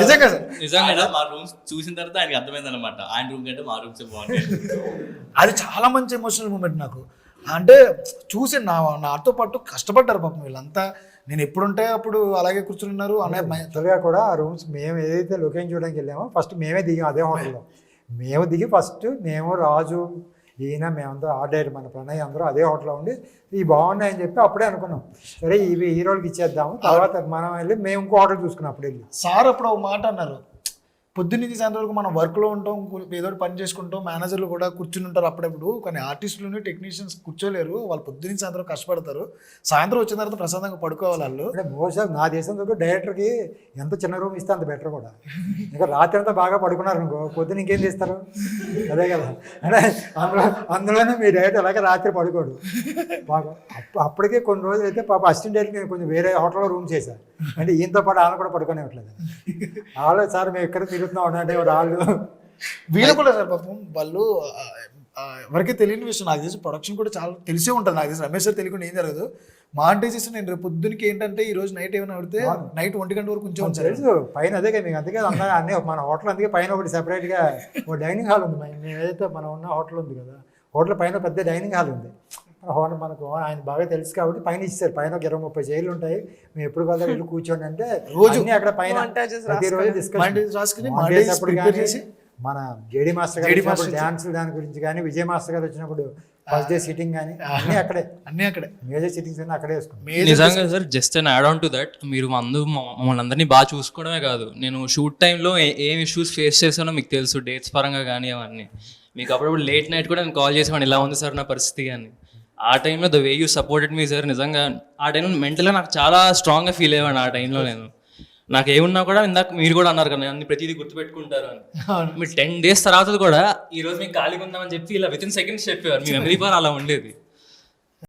నిజంగా సార్. నిజంగా మా రూమ్స్ చూసిన తర్వాత ఆయనకి అర్థమైంది అనమాట ఆయన రూమ్ కంటే మా రూమ్స్ బాగుంటాయి. అది చాలా మంచి ఎమోషనల్ మూమెంట్ నాకు. అంటే చూసి నా నాతో పాటు కష్టపడ్డారు పాపం వీళ్ళంతా. నేను ఎప్పుడుంటే అప్పుడు అలాగే కూర్చుని ఉన్నారు అన్నయ్య మ- యాక్చువల్గా కూడా ఆ రూమ్స్ మేము ఏదైతే లొకేషన్ చూడడానికి వెళ్ళామో ఫస్ట్ మేమే దిగాం అదే హోటల్లో. మేము దిగి ఫస్ట్ మేము రాజు ఈయన మేమందరూ ఆర్డర్ మన ప్రణయ్ అందరూ అదే హోటల్లో ఉండి ఇవి బాగున్నాయని చెప్పి అప్పుడే అనుకున్నాం. సరే ఇవి హీరోలకి ఇచ్చేద్దాము తర్వాత మనం వెళ్ళి మేము ఇంకో హోటల్ చూసుకున్నాం అప్పుడు వెళ్ళి. సార్ అప్పుడు ఒక మాట అన్నారు. పొద్దున్నది సాయంత్రం వరకు మనం వర్క్లో ఉంటాం ఏదో పని చేసుకుంటాం మేనేజర్లు కూడా కూర్చుని ఉంటారు అప్పుడప్పుడు. కానీ ఆర్టిస్టులు టెక్నీషియన్స్ కూర్చోలేరు. వాళ్ళు పొద్దున్న సాయంత్రం కష్టపడతారు. సాయంత్రం వచ్చిన తర్వాత ప్రశాంతంగా పడుకోవాలి వాళ్ళు. అంటే మోస్ట్ నా దేశంలో డైరెక్టర్కి ఎంత చిన్న రూమ్ ఇస్తే అంత బెటర్ కూడా. ఇంకా రాత్రి అంతా బాగా పడుకున్నారు అనుకో పొద్దున ఇంకేం చేస్తారు? అదే కదా. అంటే అందులో అందులోనే మీ డైరెక్టర్ అలాగే రాత్రి పడుకోడు. బాగా అప్పటికే కొన్ని రోజులు అయితే పాప అసిస్టెంట్ డైరెక్టర్ నేను కొంచెం వేరే హోటల్లో రూమ్ చేశాను అంటే ఈయనతో పాటు ఆమె కూడా పడుకునేవట్లేదు వాళ్ళు సార్ మేము ఎక్కడ తిరుగుతున్నాం అంటే రాళ్ళు. వీళ్ళు కూడా సార్ పాపం వాళ్ళు ఎవరికీ తెలియని విషయం. నాకు తెలిసి ప్రొడక్షన్ కూడా చాలా తెలిసే ఉంటుంది. నాకు తెలిసి రమేష్ సార్ తెలియకుండా ఏం జరగదు. మాంటేజెస్ నేను రేపు పొద్దునకి ఏంటంటే ఈ రోజు నైట్ ఏమైనా పడితే నైట్ ఒంటి గంట వరకు ఉంచే సార్ తెలుసు పైన అదే కదా మీకు అందుకే అన్న అన్నీ మన హోటల్ అందుకే పైన ఒకటి సెపరేట్గా ఒక డైనింగ్ హాల్ ఉంది. మేము ఏదైతే మనం ఉన్న హోటల్ ఉంది కదా. హోటల్ పైన పెద్ద డైనింగ్ హాల్ ఉంది. హోటల్ మనకు ఆయన బాగా తెలుసు కాబట్టి పైన ఇచ్చారు పైన ఒక ఇరవై ముప్పై చైర్లు ఉంటాయి. మేము ఎప్పుడు కదా వెళ్ళి కూర్చోండి అంటే రోజు అన్నీ అక్కడ పైన రాసుకుని, మన జేడి మాస్టర్ గారు డ్యాన్స్ దాని గురించి కానీ విజయ్ మాస్టర్ గారు వచ్చినప్పుడు ఫస్ట్ డే సిట్టింగ్ కానీ అన్నీ అక్కడే. అన్నీ అక్కడే. మేజర్ సిట్టింగ్స్ అన్నీ అక్కడే వేసుకున్నాం. నిజంగా sir just an add on to that మీరు అందరూ మమ్మ- మమ్మల్ని అందరినీ బాగా చూసుకోవడమే కాదు. నేను షూట్ టైంలో ఏం ఇష్యూస్ ఫేస్ చేశానో మీకు తెలుసు డేట్స్ పరంగా కానీ అవన్నీ. మీకు అప్పుడప్పుడు లేట్ నైట్ కూడా నేను కాల్ చేసేవాడిని ఇలా ఉంది సార్ నా పరిస్థితి అని. ఆ టైంలో the way you supported me sir నిజంగా ఆ టైంలో మెంటల్గా నాకు చాలా స్ట్రాంగ్గా ఫీల్ అయ్యాను ఆ టైంలో నేను. నాకు ఏమున్నా కూడా ఇందాక మీరు కూడా అన్నారు కదా అన్ని ప్రతిదీ గుర్తుపెట్టుకుంటారు అని. మీరు టెన్ డేస్ తర్వాత కూడా ఈ రోజు మీకు ఖాళీగా ఉందామని చెప్పి ఇలా విత్ ఇన్ సెకండ్స్ చెప్పేవారు. మీ మెమరీ పవర్ అలా ఉండేది.